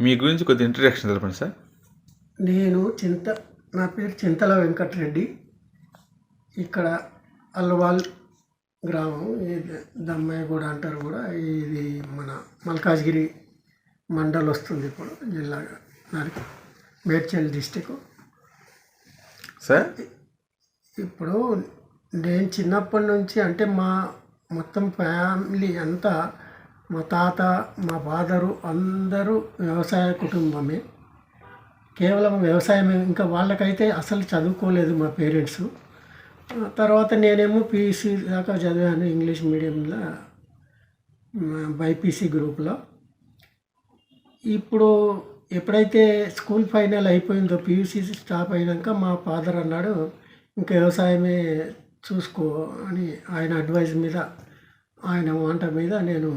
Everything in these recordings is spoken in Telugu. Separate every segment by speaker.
Speaker 1: మీ గురించి కొద్ది ఇంట్రడక్షన్ తెలపండి సార్.
Speaker 2: నేను చింత నా పేరు చింతల వెంకటరెడ్డి. ఇక్కడ అల్వాల్ గ్రామం ఇది దమ్మాయి కూడా అంటారు కూడా ఇది మన మల్కాజ్గిరి మండల్ వస్తుంది ఇప్పుడు జిల్లా దానికి మేడ్చల్ డిస్టిక్.
Speaker 1: సార్?
Speaker 2: ఇప్పుడు నేను చిన్నప్పటి నుంచి అంటే మా మొత్తం ఫ్యామిలీ అంతా మా తాత మా ఫాదరు అందరూ వ్యవసాయ కుటుంబమే. కేవలం వ్యవసాయమే ఇంకా వాళ్ళకైతే అసలు చదువుకోలేదు మా పేరెంట్స్. తర్వాత నేనేమో పీసీ దాకా చదివాను ఇంగ్లీష్ మీడియంలో బైపీసీ గ్రూప్లో. ఇప్పుడు ఎప్పుడైతే స్కూల్ ఫైనల్ అయిపోయిందో పీయూసీ స్టాప్ అయినాక మా ఫాదర్ అన్నాడు ఇంకా వ్యవసాయమే చూసుకో అని ఆయన అడ్వైజ్ మీద ఆయన వంట మీద నేను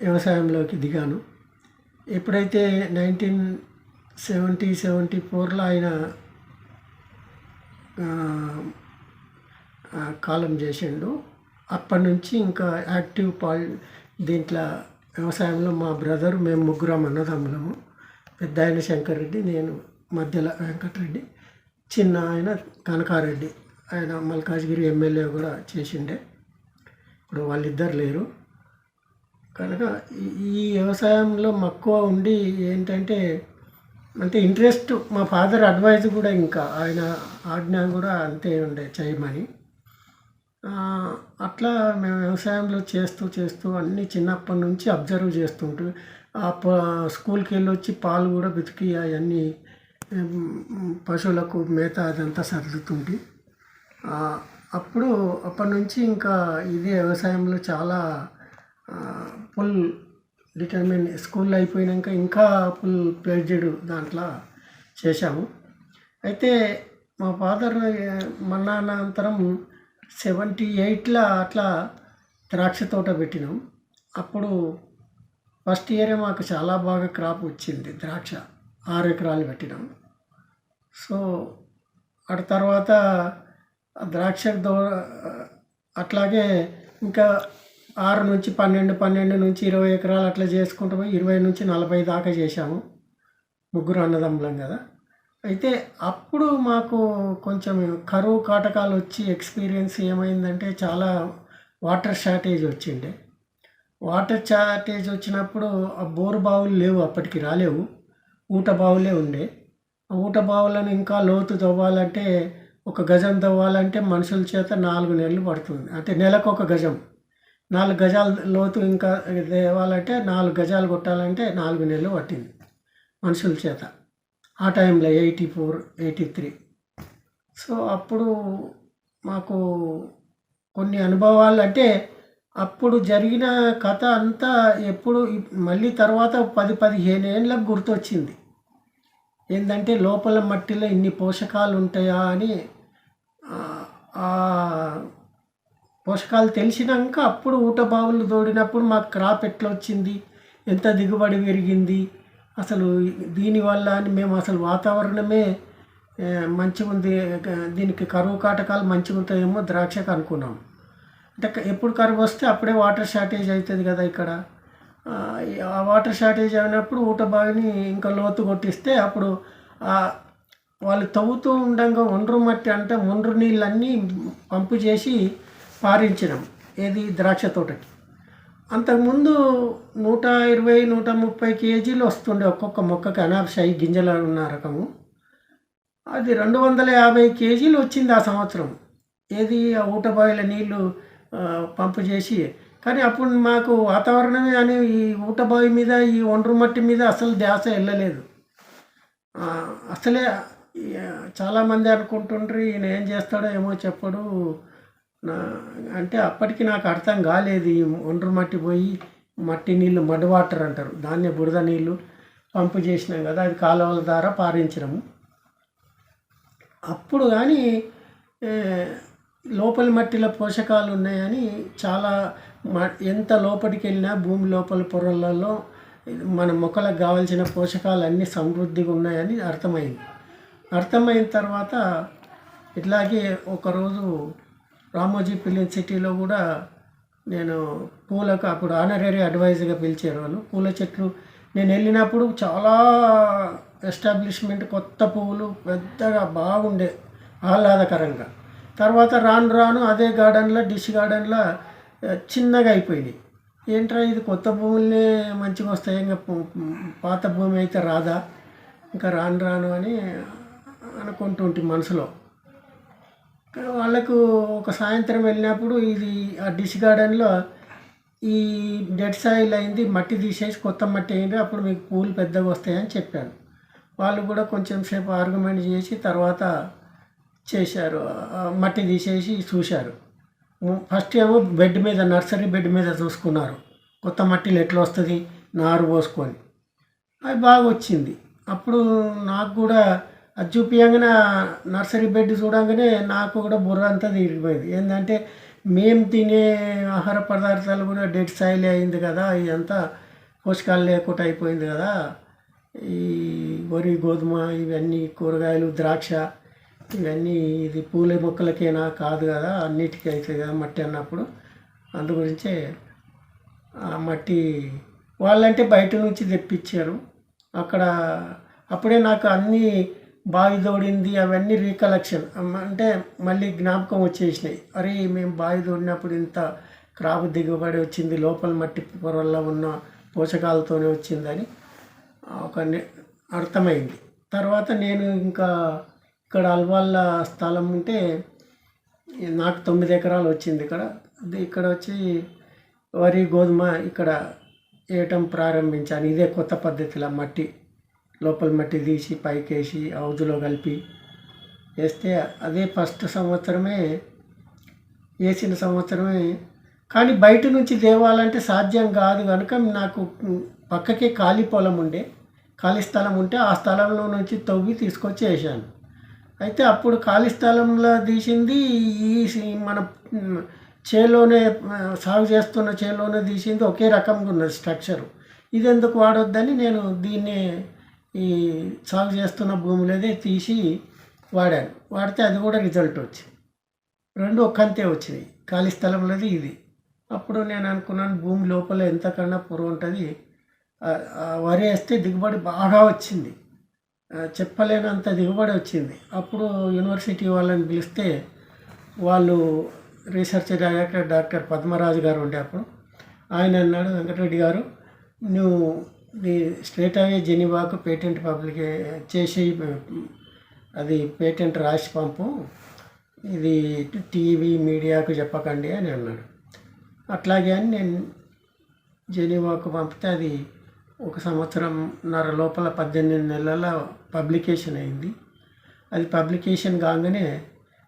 Speaker 2: వ్యవసాయంలోకి దిగాను. ఎప్పుడైతే నైన్టీన్ సెవెంటీ సెవెంటీ ఫోర్లో ఆయన కాలం చేసిండు అప్పటి నుంచి ఇంకా యాక్టివ్ పాల్ దీంట్లో వ్యవసాయంలో మా బ్రదర్ మేము ముగ్గురం అన్నదమ్ములము. పెద్ద ఆయన శంకర్ రెడ్డి నేను మధ్యలో వెంకటరెడ్డి చిన్న ఆయన కనకారెడ్డి. ఆయన మల్కాజ్గిరి ఎమ్మెల్యే కూడా చేసిండే. ఇప్పుడు వాళ్ళిద్దరు లేరు. కనుక ఈ- వ్యవసాయంలో మక్కువ ఉండి ఏంటంటే అంటే ఇంట్రెస్ట్ మా ఫాదర్ అడ్వైజ్ కూడా ఇంకా ఆయన ఆజ్ఞ కూడా అంతే ఉండే చేయమని. అట్లా మేము వ్యవసాయంలో చేస్తూ చేస్తూ అన్నీ చిన్నప్పటి నుంచి అబ్జర్వ్ చేస్తుంటూ ఆ ప స్కూల్కి వెళ్ళి వచ్చి పాలు కూడా బితికి అవన్నీ పశువులకు మేత అదంతా సర్దుతుంటే అప్పుడు అప్పటి నుంచి ఇంకా ఇది వ్యవసాయంలో చాలా ఫుల్ డిటర్మిన్ స్కూల్ అయిపోయినాక ఇంకా ఫుల్ ప్లెడ్జెడ్ దాంట్లో చేశాము. అయితే మా ఫాదర్ మరణానంతరం సెవెంటీ ఎయిట్లో అట్లా ద్రాక్ష తోట పెట్టినాం. అప్పుడు ఫస్ట్ ఇయరే మాకు చాలా బాగా క్రాప్ వచ్చింది ద్రాక్ష. ఆరు ఎకరాలు పెట్టినాం. సో అటు తర్వాత ద్రాక్ష దో అట్లాగే ఇంకా ఆరు నుంచి పన్నెండు పన్నెండు నుంచి ఇరవై ఎకరాలు అట్లా చేసుకుంటూ పోయి ఇరవై నుంచి నలభై దాకా చేశాము. ముగ్గురు అన్నదమ్ములం కదా. అయితే అప్పుడు మాకు కొంచెం కరువు కాటకాలు వచ్చి ఎక్స్పీరియన్స్ ఏమైందంటే చాలా వాటర్ షార్టేజ్ వచ్చిండే. వాటర్ షార్టేజ్ వచ్చినప్పుడు ఆ బోరు బావులు లేవు అప్పటికి రాలేవు. ఊట బావులే ఉండే. ఆ ఊట బావులను ఇంకా లోతు తవ్వాలంటే ఒక గజం తవ్వాలంటే మనుషుల చేత నాలుగు నెలలు పడుతుంది. అంటే నెలకు ఒక గజం. నాలుగు గజాల లోతు ఇంకా తేవాలంటే నాలుగు గజాలు కొట్టాలంటే నాలుగు నెలలు పట్టింది మనుషుల చేత. ఆ టైంలో eighty four eighty three. So అప్పుడు మాకు కొన్ని అనుభవాలు అంటే అప్పుడు జరిగిన కథ అంతా ఎప్పుడు మళ్ళీ తర్వాత పది పదిహేను ఏళ్ళకు గుర్తొచ్చింది. ఏంటంటే లోపల మట్టిలో ఇన్ని పోషకాలు ఉంటాయా అని పోషకాలు తెలిసినాక అప్పుడు ఊట బావులు తోడినప్పుడు మాకు క్రాప్ ఎట్లా వచ్చింది ఎంత దిగుబడి పెరిగింది? అసలు దీనివల్ల అని మేము అసలు వాతావరణమే మంచిగా ఉంది దీనికి కరువు కాటకాలు మంచిగా ఉంటాయేమో ద్రాక్షకు అనుకున్నాం. అంటే ఎప్పుడు కరువు వస్తే అప్పుడే వాటర్ షార్టేజ్ అవుతుంది కదా ఇక్కడ. ఆ, వాటర్ షార్టేజ్ అయినప్పుడు ఊట బావిని ఇంకా లోతు కొట్టిస్తే అప్పుడు వాళ్ళు తవ్వుతూ ఉండగా ఒండ్రు మట్టి అంటే ఒండ్రు నీళ్ళన్నీ పంపు చేసి పారించినాం ఏది? ద్రాక్ష తోటకి. అంతకుముందు నూట ఇరవై నూట ముప్పై కేజీలు వస్తుండే ఒక్కొక్క మొక్కకి అనార్షాయి గింజలు ఉన్న రకము. అది రెండు వందల యాభై కేజీలు వచ్చింది ఆ సంవత్సరం ఏది? ఆ ఊటబాయిల నీళ్ళు పంపు చేసి. కానీ అప్పుడు మాకు వాతావరణమే అని ఈ ఊటబావి మీద ఈ ఒండ్రు మట్టి మీద అసలు ధ్యాస వెళ్ళలేదు అసలే చాలామంది అనుకుంటుండ్రు ఈయన ఏం చేస్తాడో ఏమో చెప్పడు. నా అంటే అప్పటికి నాకు అర్థం కాలేదు. ఈ ఒండ్రు మట్టి పోయి మట్టి నీళ్ళు మడ్ వాటర్ అంటారు. దాన్నే బురద నీళ్ళు పంపు చేసినాం కదా అది కాలువల ద్వారా పారించడం అప్పుడు కానీ లోపలి మట్టిలో పోషకాలు ఉన్నాయని చాలా మ- ఎంత లోపలికి వెళ్ళినా భూమి లోపల పొరలలో మన మొక్కలకు కావాల్సిన పోషకాలు అన్నీ సమృద్ధిగా ఉన్నాయని అర్థమైంది. అర్థమైన తర్వాత ఇట్లాగే ఒకరోజు రామోజీ ఫిలిం సిటీలో కూడా నేను పూలకు అప్పుడు ఆనరీ అడ్వైజర్గా పిలిచారు వాళ్ళు పూల చెట్లు నేను వెళ్ళినప్పుడు చాలా ఎస్టాబ్లిష్మెంట్ కొత్త పువ్వులు పెద్దగా బాగుండే ఆహ్లాదకరంగా. తర్వాత రాను రాను అదే గార్డెన్లో డిష్ గార్డెన్లో చిన్నగా అయిపోయింది. ఏంట్రా ఇది కొత్త భూములనే మంచిగా వస్తాయి ఇంకా పాత భూమి అయితే రాదా? ఇంకా రాను రాను అని అనుకుంటుంటే మనసులో. వాళ్ళకు ఒక సాయంత్రం వెళ్ళినప్పుడు ఇది ఆ డిష్ గార్డెన్లో ఈ డెడ్ సాయిల్ అయింది మట్టి తీసేసి కొత్త మట్టి అయింది అప్పుడు మీకు పూలు పెద్దగా వస్తాయని చెప్పాను వాళ్ళు కూడా కొంచెం సేపు ఆర్గ్యుమెంట్ చేసి తర్వాత చేశారు. మట్టి తీసేసి చూశారు. ఫస్ట్ ఏమో బెడ్ మీద నర్సరీ బెడ్ మీద చూసుకున్నారు. కొత్త మట్టిలో ఎట్లా వస్తుంది నారు పోసుకొని. అది బాగా వచ్చింది. అప్పుడు నాకు కూడా అది చూపించగానే నర్సరీ బెడ్ చూడంగానే నాకు కూడా బుర్ర అంతా తిరిగిపోయింది. ఏంటంటే మేము తినే ఆహార పదార్థాలు కూడా డెడ్ సాయిల్ అయింది కదా ఇదంతా పోషకాలు లేకుండా అయిపోయింది కదా. ఈ వరి గోధుమ ఇవన్నీ కూరగాయలు ద్రాక్ష ఇవన్నీ ఇది పూల మొక్కలకేనా కాదు కదా అన్నిటికీ అవుతుంది కదా మట్టి అన్నప్పుడు. అందు గురించే ఆ మట్టి వాళ్ళంటే బయట నుంచి తెప్పించారు. అక్కడ అప్పుడే నాకు అన్నీ బావి తోడింది అవన్నీ రీకలెక్షన్. అంటే మళ్ళీ జ్ఞాపకం వచ్చేసినాయి. అరే మేము బావి తోడినప్పుడు ఇంత క్రాప్ దిగుబడి వచ్చింది లోపల మట్టి పొరల్లో ఉన్న పోషకాలతోనే వచ్చిందని ఒక అర్థమైంది. తర్వాత నేను ఇంకా ఇక్కడ అల్వాళ్ళ స్థలం ఉంటే నాకు తొమ్మిది ఎకరాలు వచ్చింది ఇక్కడ. ఇక్కడ వచ్చి వరి గోధుమ ఇక్కడ వేయటం ప్రారంభించాను. ఇదే కొత్త పద్ధతిలో మట్టి లోపల మట్టి తీసి పైకేసి హౌజులో కలిపి వేస్తే అదే ఫస్ట్ సంవత్సరమే వేసిన సంవత్సరమే. కానీ బయట నుంచి తేవాలంటే సాధ్యం కాదు. కనుక నాకు పక్కకే ఖాళీ పొలం ఉండే ఖాళీ స్థలం ఉంటే ఆ స్థలంలో నుంచి తవ్వి తీసుకొచ్చి వేసాను అయితే అప్పుడు ఖాళీ స్థలంలో తీసింది ఈ మన చేలోనే సాగు చేస్తున్న చేలోనే తీసింది ఒకే రకంగా ఉన్నది స్ట్రక్చరు. ఇది ఎందుకు వాడొద్దని నేను దీన్ని ఈ సాగు చేస్తున్న భూములదే తీసి వాడాను. వాడితే అది కూడా రిజల్ట్ వచ్చింది. రెండు ఒక్కంతే వచ్చినాయి. ఖాళీ స్థలంలోది ఇది. అప్పుడు నేను అనుకున్నాను భూమి లోపల ఎంతకన్నా పొర ఉంటుంది. ఆ- వరి వేస్తే దిగుబడి బాగా వచ్చింది. చెప్పలేనంత దిగుబడి వచ్చింది. అప్పుడు యూనివర్సిటీ వాళ్ళని పిలిస్తే వాళ్ళు రీసెర్చ్ డైరెక్టర్ డాక్టర్ పద్మరాజు గారు ఉండే అప్పుడు. ఆయన అన్నాడు వెంకటరెడ్డి గారు నువ్వు స్ట్రేట్ అవే జెనీవాకు పేటెంట్ పబ్లిక్ చేసి అది పేటెంట్ రాసి పంపు. ఇది టీవీ మీడియాకు చెప్పకండి అని అన్నాడు. అట్లాగే అని నేను జెనీవాకు పంపితే అది ఒక సంవత్సరంన్నర లోపల పద్దెనిమిది నెలల పబ్లికేషన్ అయింది. అది పబ్లికేషన్ కాగానే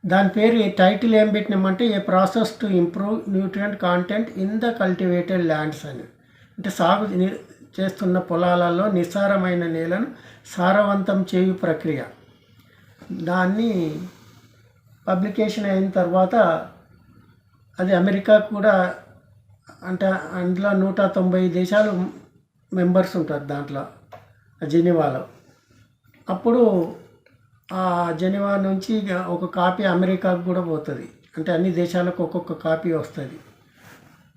Speaker 2: దాని పేరు టైటిల్ ఏం పెట్టినామంటే a process to improve nutrient content in the cultivated lands అని. అంటే సాగు చేస్తున్న పొలాలలో నిస్సారమైన నేలను సారవంతం చేయు ప్రక్రియ. దాన్ని పబ్లికేషన్ అయిన తర్వాత అది అమెరికా కూడా అంటే అందులో నూట తొంభై దేశాలు మెంబర్స్ ఉంటారు దాంట్లో ఆ జెనీవాలో. అప్పుడు ఆ జెనీవా నుంచి ఇక ఒక కాపీ అమెరికాకు కూడా పోతుంది. అంటే అన్ని దేశాలకు ఒక్కొక్క కాపీ వస్తుంది.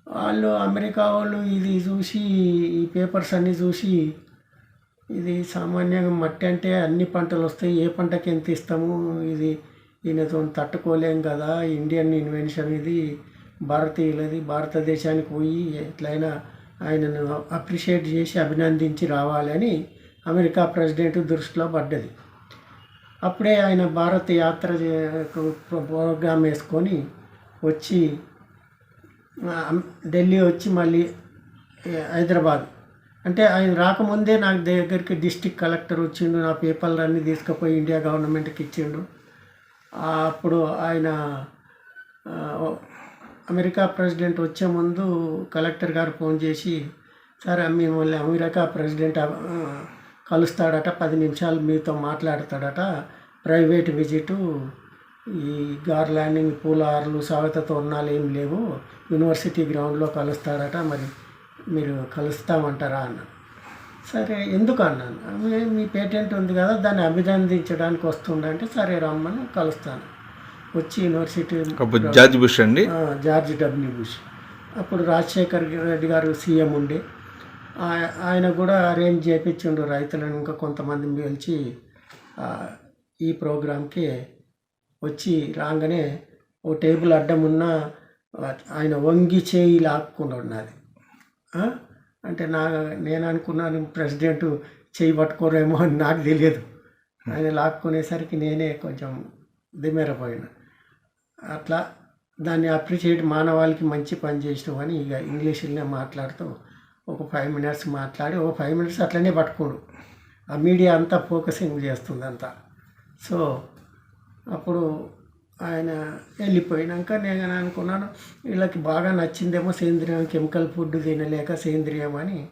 Speaker 2: వాళ్ళు అమెరికా వాళ్ళు ఇది చూసి ఈ పేపర్స్ అన్నీ చూసి ఇది సామాన్యంగా మట్టి అంటే అన్ని పంటలు వస్తాయి. ఏ పంటకి ఎంత ఇస్తాము? ఇది ఈయనతో తట్టుకోలేం కదా. ఇండియన్ ఇన్వెన్షన్ ఇది. భారతీయులది భారతదేశానికి పోయి ఎట్లయినా ఆయనను అప్రిషియేట్ చేసి అభినందించి రావాలని అమెరికా ప్రెసిడెంట్ దృష్టిలో పడ్డది. అప్పుడే ఆయన భారత యాత్ర ప్రోగ్రామ్ వేసుకొని వచ్చి ఢిల్లీ వచ్చి మళ్ళీ హైదరాబాద్. అంటే ఆయన రాకముందే నాకు దగ్గరికి డిస్టిక్ కలెక్టర్ వచ్చిండు నా పేపర్లు అన్నీ తీసుకుపోయి ఇండియా గవర్నమెంట్కి ఇచ్చిండు. అప్పుడు ఆయన అమెరికా ప్రెసిడెంట్ వచ్చే ముందు కలెక్టర్ గారు ఫోన్ చేసి సార్ మిమ్మల్ని అమెరికా ప్రెసిడెంట్ కలుస్తాడట పది నిమిషాలు మీతో మాట్లాడతాడట ప్రైవేట్ విజిటు ఈ గార్ ల్యాండింగ్ పూలార్లు స్వాగత తోరణాలు ఏం లేవు. యూనివర్సిటీ గ్రౌండ్లో కలుస్తాడట మరి మీరు కలుస్తామంటారా అన్న. సరే ఎందుకు అన్నాను? "మీ- పేటెంట్ ఉంది కదా దాన్ని అభినందించడానికి వస్తుండంటే సరే రమ్మని కలుస్తాను. వచ్చి యూనివర్సిటీ
Speaker 1: జార్జ్ బుష్ అండి?
Speaker 2: George W Bush. అప్పుడు రాజశేఖర్ రెడ్డి గారు సీఎం ఉండే. ఆయ- ఆయన కూడా అరేంజ్ చేయించిండు రైతులను ఇంకా కొంతమంది పిలిచి ఈ ప్రోగ్రాంకి వచ్చి రాగానే ఓ టేబుల్ అడ్డం ఉన్న ఆయన వంగి చేయి లాక్కుండా ఉన్నది అంటే నా నేను అనుకున్నాను ప్రెసిడెంట్ చేయి పట్టుకోరేమో అని నాకు తెలియదు. ఆయన లాక్కునేసరికి నేనే కొంచెం దిమెరపోయినా అట్లా దాన్ని అప్రిషియేట్ మానవాళికి మంచి పని చేసినావు అని ఇక ఇంగ్లీష్లోనే మాట్లాడుతూ ఒక ఫైవ్ మినిట్స్ మాట్లాడి ఒక ఫైవ్ మినిట్స్ అట్లనే పట్టుకోడు. ఆ మీడియా అంతా ఫోకసింగ్ చేస్తుంది అంతా సో అప్పుడు ఆయన వెళ్ళిపోయినాక నేను అనుకున్నాను వీళ్ళకి బాగా నచ్చిందేమో సేంద్రియం కెమికల్ ఫుడ్ తినలేక సేంద్రియం అని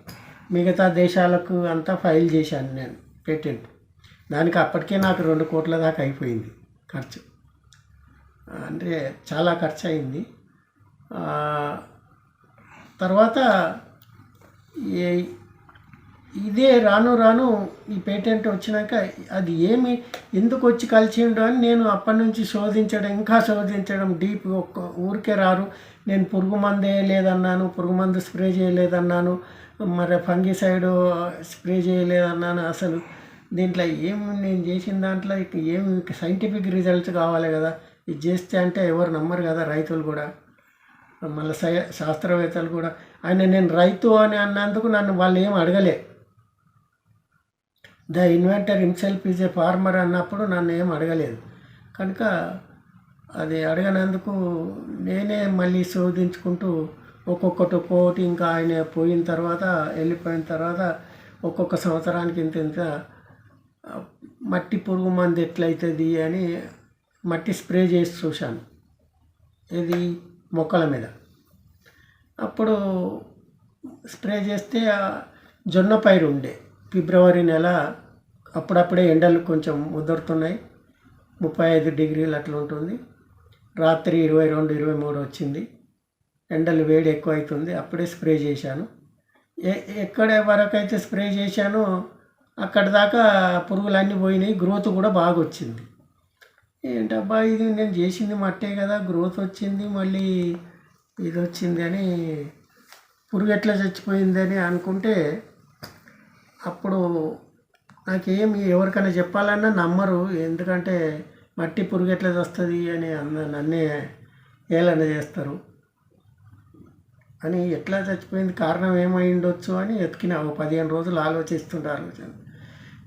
Speaker 2: మిగతా దేశాలకు అంతా ఫైల్ చేశాను నేను పేటెంట్. దానికి అప్పటికే నాకు రెండు కోట్ల దాకా అయిపోయింది ఖర్చు. అంటే చాలా ఖర్చు అయింది. తర్వాత ఏ- ఇదే రాను రాను ఈ పేటెంట్ వచ్చినాక అది ఏమి ఎందుకు వచ్చి కలిసిండో అని నేను అప్పటి నుంచి శోధించడం ఇంకా శోధించడం. డీప్ ఒక్క ఊరికే రారు. నేను పురుగు మందు వేయలేదన్నాను పురుగు మందు స్ప్రే చేయలేదన్నాను. మరి ఫంగిసైడ్ స్ప్రే చేయలేదన్నాను అసలు. దీంట్లో ఏం నేను చేసిన దాంట్లో ఇక ఏం సైంటిఫిక్ రిజల్ట్స్ కావాలి కదా. ఇది చేస్తే అంటే ఎవరు నమ్మరు కదా రైతులు కూడా. మళ్ళీ శాస్త్రవేత్తలు కూడా. ఆయన నేను రైతు అని అన్నందుకు నన్ను వాళ్ళు ఏం అడగలే. The inventor himself is a farmer అన్నప్పుడు నన్ను ఏం అడగలేదు. కనుక అది అడగనందుకు నేనే మళ్ళీ శోధించుకుంటూ ఒక్కొక్కటి ఒక్కొక్కటి ఇంకా ఆయన పోయిన తర్వాత వెళ్ళిపోయిన తర్వాత ఒక్కొక్క సంవత్సరానికి ఇంత ఇంత మట్టి పురుగు మందు ఎట్లయితుంది అని మట్టి స్ప్రే చేసి చూశాను. ఇది మొక్కల మీద. అప్పుడు స్ప్రే చేస్తే జొన్న పైరు ఉండే. ఫిబ్రవరి నెల అప్పుడప్పుడే ఎండలు కొంచెం ముదురుతున్నాయి. ముప్పై ఐదు డిగ్రీలు అట్లా ఉంటుంది. రాత్రి ఇరవై రెండు ఇరవై మూడు వచ్చింది. ఎండలు వేడి ఎక్కువ అవుతుంది అప్పుడే స్ప్రే చేశాను. ఎక్కడ వరకు అయితే స్ప్రే చేశానో అక్కడ దాకా పురుగులన్నీ పోయినాయి. గ్రోత్ కూడా బాగా వచ్చింది. ఏంటబ్బా ఇది? నేను చేసింది మట్టే కదా. గ్రోత్ వచ్చింది. మళ్ళీ ఇది వచ్చింది అని పురుగు ఎట్లా చచ్చిపోయింది అని అనుకుంటే అప్పుడు నాకేమి ఎవరికైనా చెప్పాలన్నా నమ్మరు. ఎందుకంటే మట్టి పురుగు ఎట్లా వస్తుంది అని అన్న నన్నే ఏలన చేస్తారు. అని ఎట్లా చచ్చిపోయింది కారణం ఏమై ఉండొచ్చు అని ఎతికిన ఒక పదిహేను రోజులు ఆలోచిస్తుంటే ఆలోచన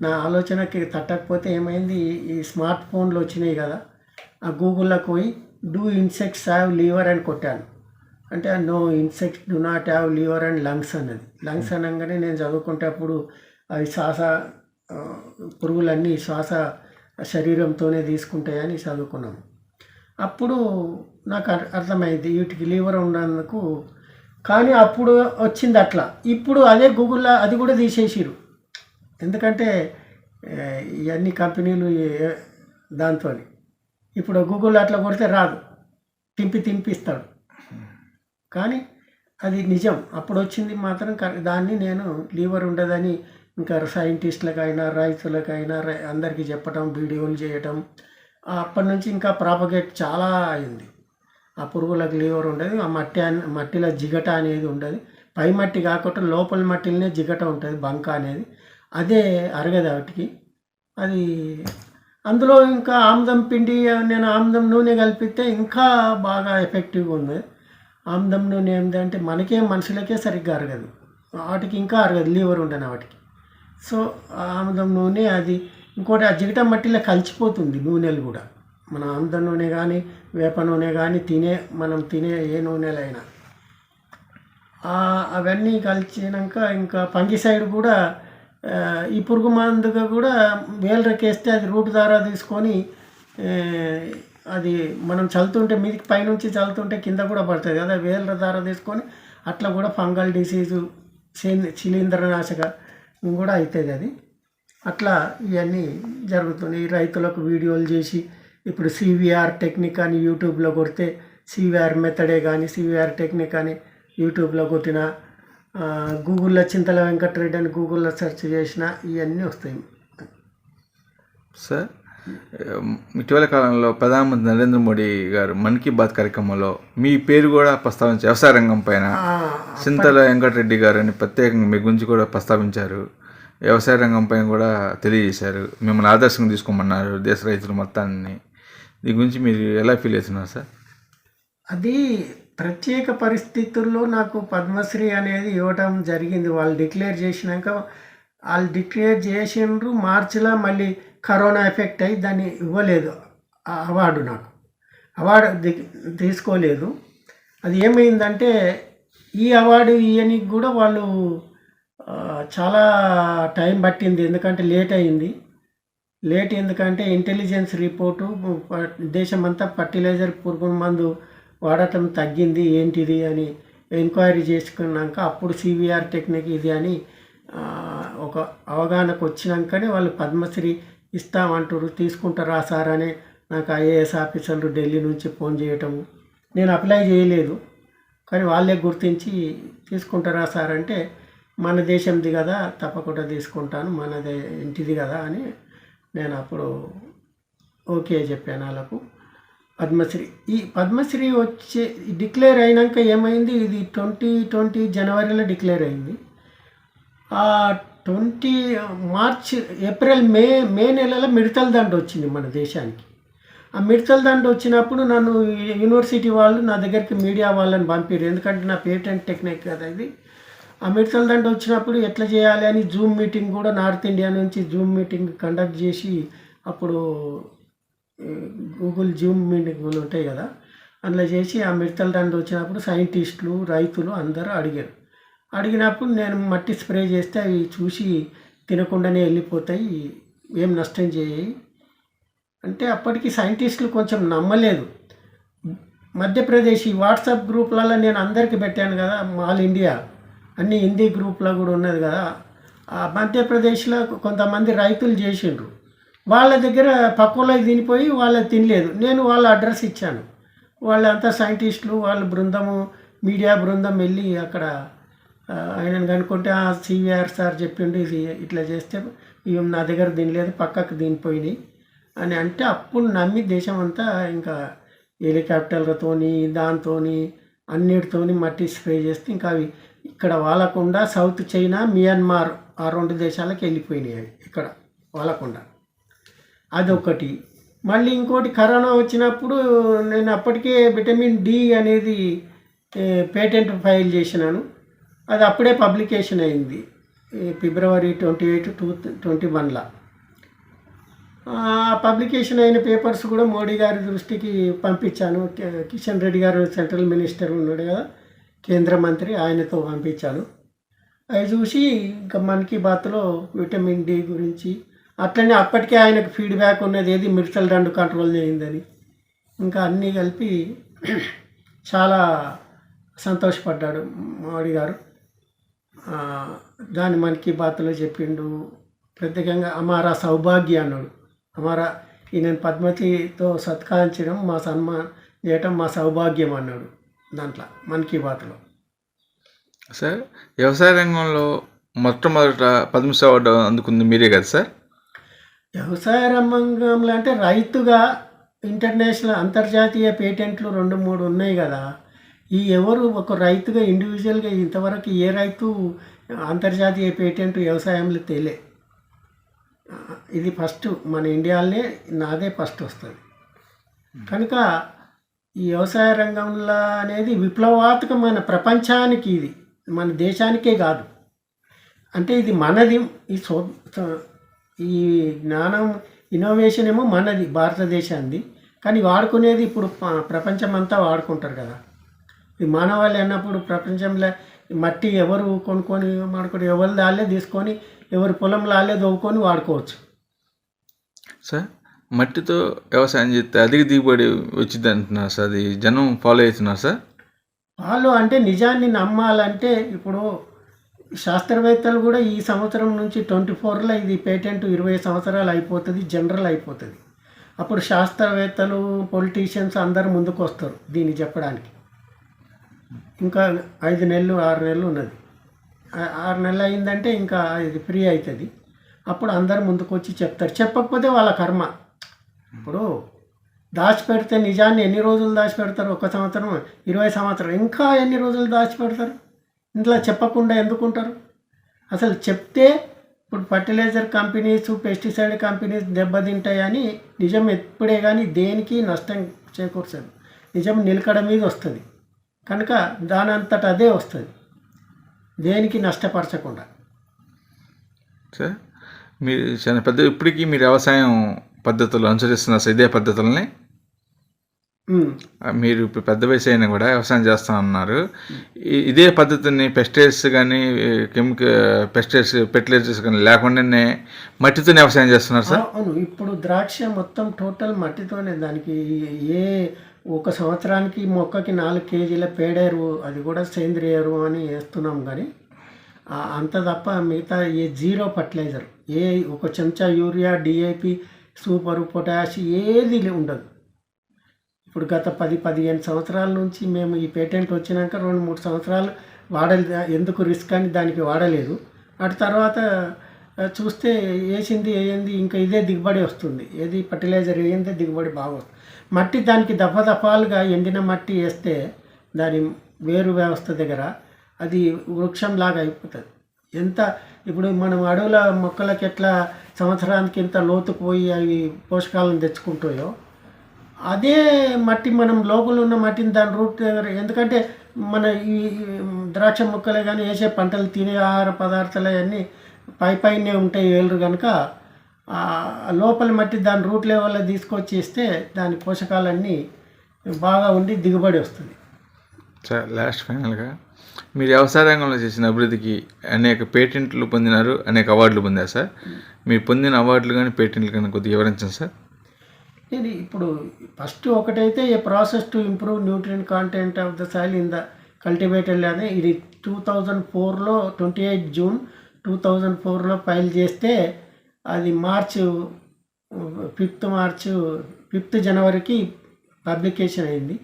Speaker 2: నా ఆలోచనకి తట్టకపోతే ఏమైంది? ఈ- స్మార్ట్ ఫోన్లు వచ్చినాయి కదా. ఆ గూగుల్లోకి పోయి డూ ఇన్సెక్ట్స్ హ్యావ్ లీవర్ అని కొట్టాను. అంటే no insects do not have liver and lungs అన్నది. లంగ్స్ అనగానే నేను చదువుకుంటేప్పుడు అప్పుడు శ్వాస పురుగులన్నీ శ్వాస శరీరంతోనే తీసుకుంటాయని చదువుకున్నాము అప్పుడు నాకు అర్- అర్థమైంది వీటికి లీవర్ ఉన్నందుకు. కానీ అప్పుడు వచ్చింది అట్లా. ఇప్పుడు అదే గూగుల్లో అది కూడా తీసేసిరు ఎందుకంటే ఇవన్నీ కంపెనీలు దాంతో ఇప్పుడు గూగుల్ అట్లా కొడితే రాదు. తింపి తింపిస్తాడు కానీ అది నిజం. అప్పుడు వచ్చింది మాత్రం క- దాన్ని నేను లీవర్ ఉండదని ఇంకా సైంటిస్టులకైనా రైతులకైనా రై- అందరికీ చెప్పటం వీడియోలు చేయటం. అప్పటి నుంచి ఇంకా ప్రాపగేట్ చాలా అయింది. ఆ పురుగులకు లీవర్ ఉండదు ఆ మట్టి మట్టిలో జిగట అనేది ఉండదు. పై మట్టి కాకుండా లోపల మట్టిలోనే జిగట ఉంటుంది బంక అనేది. అదే అరగదు వాటికి అది అందులో ఇంకా ఆముదం పిండి నేను ఆముదం నూనె కలిపితే ఇంకా బాగా ఎఫెక్టివ్గా ఉంది. ఆముదం నూనె ఏంటంటే మనకే మనుషులకే సరిగ్గా అరగదు. వాటికి ఇంకా అరగదు లీవర్ ఉండను వాటికి. సో ఆ ఆముదం నూనె అది ఇంకోటి ఆ జిగట మట్టిలో కలిసిపోతుంది నూనెలు కూడా. మన ఆముదం నూనె కానీ వేప నూనె కానీ తినే మనం తినే ఏ నూనెలైనా. అవన్నీ కలిసినాక ఇంకా పంగిసైడ్ కూడా ఈ పురుగు మందుగా కూడా వేలరకేస్తే అది రూట్ ద్వారా తీసుకొని అది మనం చల్లుతుంటే మీదికి పైనుంచి చల్లుతుంటే కింద కూడా పడుతుంది. కదా వేల దార తీసుకొని అట్లా కూడా ఫంగల్ డిసీజు శిలీంద్రనాశక కూడా అవుతుంది అది. అట్లా ఇవన్నీ జరుగుతున్నాయి. రైతులకు వీడియోలు చేసి ఇప్పుడు సివిఆర్ టెక్నిక్ అని యూట్యూబ్లో కొడితే సివిఆర్ మెథడే కానీ సివిఆర్ టెక్నిక్ అని యూట్యూబ్లో కొట్టిన గూగుల్లో చింతల వెంకటరెడ్డి అని గూగుల్లో సెర్చ్ చేసిన ఇవన్నీ వస్తాయి.
Speaker 1: సార్? ఇటీవల కాలంలో ప్రధానమంత్రి నరేంద్ర మోడీ గారు మన్ కీ బాత్ కార్యక్రమంలో మీ పేరు కూడా ప్రస్తావించారు వ్యవసాయ రంగం పైన
Speaker 2: ఆ,
Speaker 1: సింతల వెంకటరెడ్డి గారు అని ప్రత్యేకంగా మీ గురించి కూడా ప్రస్తావించారు. వ్యవసాయ రంగం పైన కూడా తెలియజేశారు. మిమ్మల్ని ఆదర్శంగా తీసుకోమన్నారు దేశ రైతులు మొత్తాన్ని. దీని గురించి మీరు ఎలా ఫీల్ అవుతున్నారు సార్?
Speaker 2: అది ప్రత్యేక పరిస్థితుల్లో నాకు పద్మశ్రీ అనేది ఇవ్వటం జరిగింది. వాళ్ళు డిక్లేర్ చేసినాక వాళ్ళు డిక్లేర్ చేసిండ్రు మార్చిలో మళ్ళీ కరోనా ఎఫెక్ట్ అయ్యి దాన్ని ఇవ్వలేదు. ఆ అవార్డు నాకు. అవార్డు తీసుకోలేదు. అది ఏమైందంటే ఈ అవార్డు ఇవ్వనికి కూడా వాళ్ళు చాలా టైం పట్టింది. ఎందుకంటే లేట్ అయింది. లేట్ ఎందుకంటే ఇంటెలిజెన్స్ రిపోర్టు ప- దేశమంతా ఫర్టిలైజర్ పురుగు మందు వాడటం తగ్గింది. ఏంటిది అని ఎంక్వైరీ చేసుకున్నాక అప్పుడు సివిఆర్ టెక్నిక్ ఇది అని ఒక అవగాహనకు వచ్చినాకనే వాళ్ళు పద్మశ్రీ ఇస్తామంటారు తీసుకుంటారా సార్ అని నాకు ఐఏఎస్ ఆఫీసర్లు ఢిల్లీ నుంచి ఫోన్ చేయటము. నేను అప్లై చేయలేదు. కానీ వాళ్ళే గుర్తించి తీసుకుంటారా సార్ అంటే మన దేశంది కదా తప్పకుండా తీసుకుంటాను మనదే ఇంటిది కదా అని నేను అప్పుడు ఓకే చెప్పాను వాళ్ళకు. పద్మశ్రీ ఈ పద్మశ్రీ వచ్చే డిక్లేర్ అయినాక ఏమైంది? ఇది ట్వంటీ ట్వంటీ జనవరిలో డిక్లేర్ అయింది. Twenty March April May May నెలలో మిడతల దండ వచ్చింది మన దేశానికి. ఆ మిడతల దండ వచ్చినప్పుడు నన్ను యూనివర్సిటీ వాళ్ళు నా దగ్గరికి మీడియా వాళ్ళని పంపారు ఎందుకంటే నా పేటెంట్ టెక్నిక్ కదా ఇది. ఆ మిడతల దండ వచ్చినప్పుడు ఎట్లా చేయాలి అని జూమ్ మీటింగ్ కూడా నార్త్ ఇండియా నుంచి జూమ్ మీటింగ్ కండక్ట్ చేసి అప్పుడు గూగుల్ జూమ్ మీటింగ్లు ఉంటాయి కదా అందులో చేసి ఆ మిడతల దండ వచ్చినప్పుడు సైంటిస్టులు రైతులు అందరూ అడిగారు. అడిగినప్పుడు నేను మట్టి స్ప్రే చేస్తే అవి చూసి తినకుండానే వెళ్ళిపోతాయి. ఏం నష్టం చేయి? అంటే అప్పటికి సైంటిస్టులు కొంచెం నమ్మలేదు. మధ్యప్రదేశ్ ఈ వాట్సాప్ గ్రూప్లలో నేను అందరికీ పెట్టాను కదా ఆల్ ఇండియా. అన్ని హిందీ గ్రూప్లో కూడా ఉన్నది కదా. ఆ మధ్యప్రదేశ్లో కొంతమంది రైతులు చేసిండ్రు. వాళ్ళ దగ్గర పక్కలోకి తినిపోయి వాళ్ళు తినలేదు. నేను వాళ్ళ అడ్రస్ ఇచ్చాను. వాళ్ళంతా సైంటిస్టులు వాళ్ళ బృందము మీడియా బృందం వెళ్ళి అక్కడ ఆయనను కనుక్కుంటే ఆ సివిఆర్ సార్ చెప్పిండు ఇది ఇట్లా చేస్తే ఇవి నా దగ్గర దినలేదు పక్కకు దినిపోయినాయి అని అంటే అప్పుడు నమ్మి దేశం అంతా ఇంకా హెలికాప్టర్లతోని దాంతోని అన్నిటితోని మట్టి స్ప్రే చేస్తే ఇంకా అవి ఇక్కడ వాలకుండా సౌత్ చైనా మియన్మార్ ఆ రెండు దేశాలకు వెళ్ళిపోయినాయి అవి ఇక్కడ వాలకుండా. అదొకటి. మళ్ళీ ఇంకోటి కరోనా వచ్చినప్పుడు నేను అప్పటికే విటమిన్ డి అనేది పేటెంట్ ఫైల్ చేసినాను. అది అప్పుడే పబ్లికేషన్ అయింది. February twenty eight two twenty వన్లో. పబ్లికేషన్ అయిన పేపర్స్ కూడా మోడీ గారి దృష్టికి పంపించాను. కిషన్ రెడ్డి గారు సెంట్రల్ మినిస్టర్ ఉన్నాడు కదా కేంద్ర మంత్రి ఆయనతో పంపించాను. అవి చూసి ఇంకా మన్ కీ బాత్లో విటమిన్ డి గురించి అట్లనే అప్పటికే ఆయనకు ఫీడ్బ్యాక్ ఉన్నది ఏది మిర్చల్ దండు కంట్రోల్ చేయిందని. ఇంకా అన్నీ కలిపి చాలా సంతోషపడ్డాడు మోడీ గారు. దాన్ని మన్ కీ బాత్లో చెప్పిండు. ప్రత్యేకంగా అమారా సౌభాగ్య అన్నాడు. అమారా ఈయన పద్మతితో సత్కారించడం మా సన్మానం చేయటం మా సౌభాగ్యం అన్నాడు దాంట్లో మన్ కీ బాత్లో.
Speaker 1: సార్ వ్యవసాయ రంగంలో మొట్టమొదట పద్మశ్రీ అవార్డు అందుకుంది మీరే కదా సార్?
Speaker 2: వ్యవసాయ రంగంలో అంటే రైతుగా ఇంటర్నేషనల్ అంతర్జాతీయ పేటెంట్లు రెండు మూడు ఉన్నాయి కదా. ఈ ఎవరు ఒక రైతుగా ఇండివిజువల్గా ఇంతవరకు ఏ రైతు అంతర్జాతీయ పేటెంట్ వ్యవసాయంలో తేలే. ఇది ఫస్ట్ మన ఇండియాలోనే నాదే ఫస్ట్ వస్తుంది. కనుక ఈ వ్యవసాయ రంగంలో అనేది విప్లవాత్మకమైన ప్రపంచానికి ఇది. మన దేశానికే కాదు. అంటే ఇది మనది. ఈ సో ఈ జ్ఞానం ఇన్నోవేషన్ ఏమో మనది భారతదేశాన్ని కానీ వాడుకునేది ఇప్పుడు ప్రపంచం అంతా వాడుకుంటారు కదా. ఈ మానవాళి అన్నప్పుడు ప్రపంచంలో మట్టి ఎవరు కొనుక్కొని వాడుకొని ఎవరు దాళ్ళే తీసుకొని ఎవరి పొలంలో వాళ్ళే దవ్వుకొని వాడుకోవచ్చు.
Speaker 1: సార్ మట్టితో వ్యవసాయం చేస్తే అధిక దిగుబడి వచ్చింది అంటున్నారు సార్. అది జనం ఫాలో అవుతున్నారు సార్?
Speaker 2: వాళ్ళు అంటే నిజాన్ని నమ్మాలంటే ఇప్పుడు శాస్త్రవేత్తలు కూడా ఈ సంవత్సరం నుంచి ట్వంటీ ఫోర్లో ఇది పేటెంట్ ఇరవై సంవత్సరాలు అయిపోతుంది జనరల్ అయిపోతుంది. అప్పుడు శాస్త్రవేత్తలు పొలిటీషియన్స్ అందరు ముందుకు వస్తారు దీన్ని చెప్పడానికి. ఇంకా ఐదు నెలలు ఆరు నెలలు ఉన్నది. ఆరు నెలలు అయిందంటే ఇంకా ఇది ఫ్రీ అవుతుంది అప్పుడు అందరు ముందుకు వచ్చి చెప్తారు. చెప్పకపోతే వాళ్ళ కర్మ. ఇప్పుడు దాచిపెడితే నిజాన్ని ఎన్ని రోజులు దాచిపెడతారు? ఒక సంవత్సరం ఇరవై సంవత్సరం ఇంకా ఎన్ని రోజులు దాచిపెడతారు? ఇంట్లో చెప్పకుండా ఎందుకుంటారు? అసలు చెప్తే ఇప్పుడు ఫర్టిలైజర్ కంపెనీస్ పెస్టిసైడ్ కంపెనీస్ దెబ్బతింటాయని నిజం ఎప్పుడే కానీ దేనికి నష్టం చేకూర్చదు. నిజం నిలకడ మీద వస్తుంది. కనుక దాని అంతట అదే వస్తుంది. దేనికి నష్టపరచకుండా.
Speaker 1: సార్ మీరు చాలా పెద్ద ఇప్పటికీ మీరు వ్యవసాయం పద్ధతులు అనుసరిస్తున్నారు సార్ ఇదే పద్ధతులని? మీరు ఇప్పుడు పెద్ద వయసు అయినా కూడా వ్యవసాయం చేస్తా ఉన్నారు. ఇదే పద్ధతిని పెస్టిసైడ్స్ కానీ కెమికల్ పెస్టిసైడ్స్ ఫెర్టిలైజర్స్ కానీ లేకుండానే మట్టితోనే వ్యవసాయం చేస్తున్నారు సార్?
Speaker 2: అవును. ఇప్పుడు ద్రాక్ష మొత్తం టోటల్ మట్టితోనే దానికి ఏ ఒక సంవత్సరానికి మొక్కకి నాలుగు కేజీల పేడేరు అది కూడా సేంద్రియ ఎరువు అని వేస్తున్నాం కానీ అంత తప్ప మిగతా ఏ జీరో ఫర్టిలైజర్ ఏ ఒక చెంచా యూరియా డిఏపి సూపర్ పొటాష్ ఏది లే- ఉండదు. ఇప్పుడు గత పది పదిహేను సంవత్సరాల నుంచి మేము ఈ పేటెంట్ వచ్చినాక రెండు మూడు సంవత్సరాలు వాడలే ఎందుకు రిస్క్ అని దానికి వాడలేదు. అటు తర్వాత చూస్తే వేసింది వేయంది ఇంకా ఇదే దిగుబడి వస్తుంది. ఏది ఫర్టిలైజర్ వేయందే దిగుబడి బాగా వస్తుంది. మట్టి దానికి దఫా దఫాలుగా ఎండిన మట్టి వేస్తే దాని వేరు వ్యవస్థ దగ్గర అది వృక్షంలాగా అయిపోతుంది. ఎంత ఇప్పుడు మనం అడవుల మొక్కలకి ఎట్లా సంవత్సరానికి ఎంత లోతుకు పోయి అవి పోషకాలను తెచ్చుకుంటాయో అదే మట్టి మనం లోపల ఉన్న మట్టిని దాని రూట్ దగ్గర ఎందుకంటే మన ఈ ఈ ద్రాక్ష మొక్కలే కానీ వేసే పంటలు తినే ఆహార పదార్థాలు అవన్నీ పై పైనే ఉంటాయి వేళ్ళు కనుక లోపల మట్టి దాని రూట్ లెవెల్లో తీసుకొచ్చి ఇస్తే దాని పోషకాలన్నీ బాగా ఉండి దిగుబడి వస్తుంది.
Speaker 1: సార్ లాస్ట్ ఫైనల్గా మీరు వ్యవసాయ రంగంలో చేసిన అభివృద్ధికి అనేక పేటెంట్లు పొందినారు అనేక అవార్డులు పొందారు సార్. మీరు పొందిన అవార్డులు కానీ పేటెంట్లు కానీ కొద్దిగా వివరించండి సార్.
Speaker 2: ఇది ఇప్పుడు ఫస్ట్ ఒకటైతే a process to improve nutrient content of the soil in the cultivated land ఇది టూ థౌజండ్ ఫోర్లో twenty eight June two thousand ఫోర్లో ఫైల్ చేస్తే అది మార్చు ఫిఫ్త్ మార్చు ఫిఫ్త్ జనవరికి పబ్లికేషన్ అయింది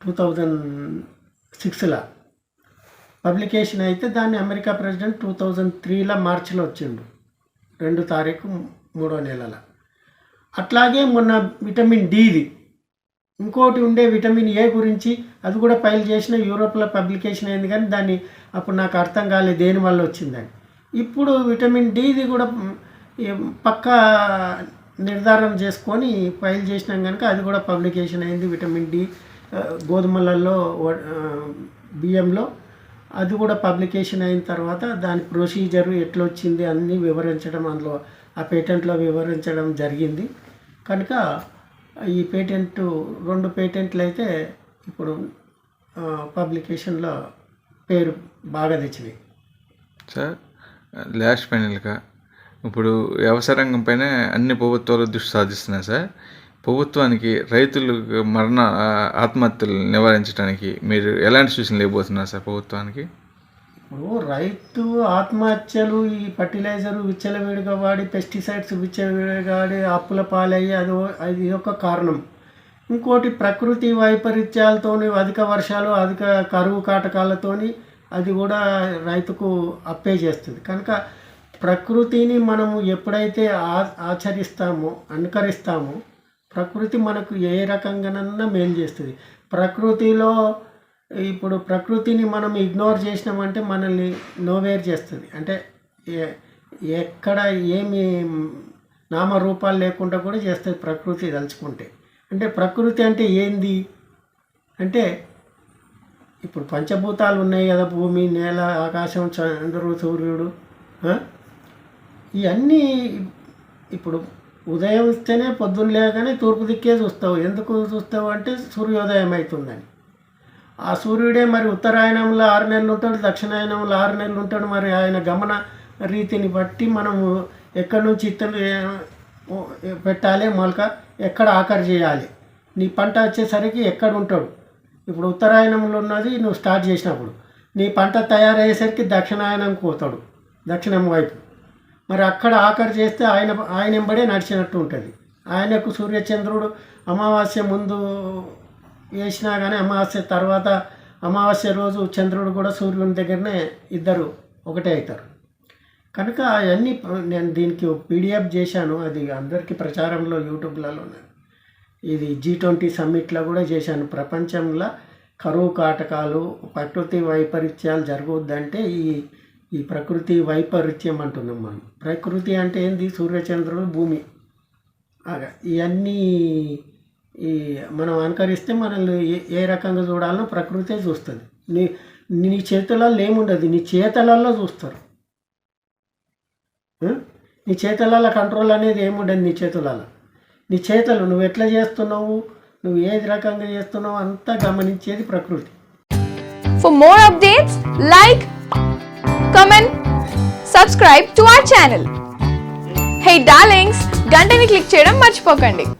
Speaker 2: టూ థౌజండ్ సిక్స్లో. పబ్లికేషన్ అయితే దాన్ని అమెరికా ప్రెసిడెంట్ టూ థౌజండ్ త్రీలో మార్చిలో వచ్చిండు రెండు తారీఖు మూడో నెలల. అట్లాగే మొన్న విటమిన్ డిది ఇంకోటి ఉండే విటమిన్ ఏ గురించి అది కూడా ఫైల్ చేసిన యూరోప్లో పబ్లికేషన్ అయింది కానీ దాన్ని అప్పుడు నాకు అర్థం కాలేదు దేని వల్ల వచ్చిందని. ఇప్పుడు విటమిన్ డిది కూడా పక్కా నిర్ధారణ చేసుకొని ఫైల్ చేసినాం కనుక అది కూడా పబ్లికేషన్ అయింది విటమిన్ డి గోధుమలలో వ- బియ్యంలో. అది కూడా పబ్లికేషన్ అయిన తర్వాత దాని ప్రొసీజర్ ఎట్లా వచ్చింది అన్నీ వివరించడం అందులో ఆ పేటెంట్లో వివరించడం జరిగింది. కనుక ఈ పేటెంట్ రెండు పేటెంట్లు అయితే ఇప్పుడు పబ్లికేషన్లో పేరు బాగా తెచ్చినాయి.
Speaker 1: సార్ లాస్ట్ ఫైనల్గా ఇప్పుడు వ్యవసాయ రంగం పైన అన్ని ప్రభుత్వాలు దృష్టి సాధిస్తున్నాయి సార్. ప్రభుత్వానికి రైతులు మరణ ఆత్మహత్యలు నివారించడానికి మీరు ఎలాంటి సూచనలు ఇవ్వబోతున్నారు సార్ ప్రభుత్వానికి?
Speaker 2: ఇప్పుడు రైతు ఆత్మహత్యలు ఈ ఫర్టిలైజర్ విచ్చలవిడిగా వాడి పెస్టిసైడ్స్ విచ్చలవిడిగా వాడి అప్పుల పాలయ్యి అది అది ఒక కారణం. ఇంకోటి ప్రకృతి వైపరీత్యాలతోని అధిక వర్షాలు అధిక కరువు కాటకాలతోని అది కూడా రైతుకు అప్పే చేస్తుంది. కనుక ప్రకృతిని మనము ఎప్పుడైతే ఆ ఆచరిస్తామో అనుకరిస్తామో ప్రకృతి మనకు ఏ రకంగానన్నా మేలు చేస్తుంది. ప్రకృతిలో ఇప్పుడు ప్రకృతిని మనం ఇగ్నోర్ చేసినామంటే మనల్ని నోవేర్ చేస్తుంది. అంటే ఏ- ఎక్కడ ఏమి నామరూపాలు లేకుండా కూడా చేస్తుంది ప్రకృతి తలుచుకుంటే. అంటే ప్రకృతి అంటే ఏంది? అంటే ఇప్పుడు పంచభూతాలు ఉన్నాయి కదా భూమి నేల ఆకాశం చంద్రుడు సూర్యుడు ఇవన్నీ ఇప్పుడు ఉదయం ఇస్తేనే పొద్దున్న లేకనే తూర్పు దిక్కే చూస్తావు. ఎందుకు చూస్తావు అంటే సూర్యోదయం అవుతుందని. ఆ సూర్యుడే మరి ఉత్తరాయణంలో ఆరు నెలలు ఉంటాడు దక్షిణాయనంలో ఆరు నెలలు ఉంటాడు. మరి ఆయన గమన రీతిని బట్టి మనము ఎక్కడి నుంచి ఇత్తలు పెట్టాలి మొలక ఎక్కడ ఆఖరి చేయాలి. నీ పంట వచ్చేసరికి ఎక్కడ ఉంటాడు? ఇప్పుడు ఉత్తరాయణంలో ఉన్నది నువ్వు స్టార్ట్ చేసినప్పుడు. నీ పంట తయారయ్యేసరికి దక్షిణాయనంకి పోతాడు దక్షిణం వైపు. మరి అక్కడ ఆఖరి చేస్తే ఆయన ఆయన ఎంబడే నడిచినట్టు ఉంటుంది. ఆయనకు సూర్యచంద్రుడు అమావాస్య ముందు వేసినా కానీ అమావాస్య తర్వాత అమావాస్య రోజు చంద్రుడు కూడా సూర్యుని దగ్గరనే ఇద్దరు ఒకటే అవుతారు. కనుక అవన్నీ నేను దీనికి పీడిఎఫ్ చేశాను. అది అందరికీ ప్రచారంలో యూట్యూబ్లలో ఇది జీ ట్వంటీ సమ్మిట్లో కూడా చేశాను. ప్రపంచంలో కరువు కాటకాలు ప్రకృతి వైపరీత్యాలు జరగవద్దంటే ఈ ఈ ప్రకృతి వైపరీత్యం అంటున్నాం మనం ప్రకృతి అంటే ఏంది? సూర్యచంద్రుడు భూమి. ఇవన్నీ ఈ మనం అనుకరిస్తే మనల్ని ఏ ఏ రకంగా చూడాలనో ప్రకృతే చూస్తుంది. నీ నీ చేతులలో ఏముండదు. నీ చేతలలో చూస్తారు. నీ చేతులలో కంట్రోల్ అనేది ఏముండదు నీ చేతులలో నీ చేతలు నువ్వు ఎట్లా చేస్తున్నావు? నువ్వు ఏది రకంగా చేస్తున్నావు? అంతా గమనించేది ప్రకృతి.
Speaker 3: For more updates like comment subscribe to our channel hey darlings గంటని click చేయడం మర్చిపోకండి.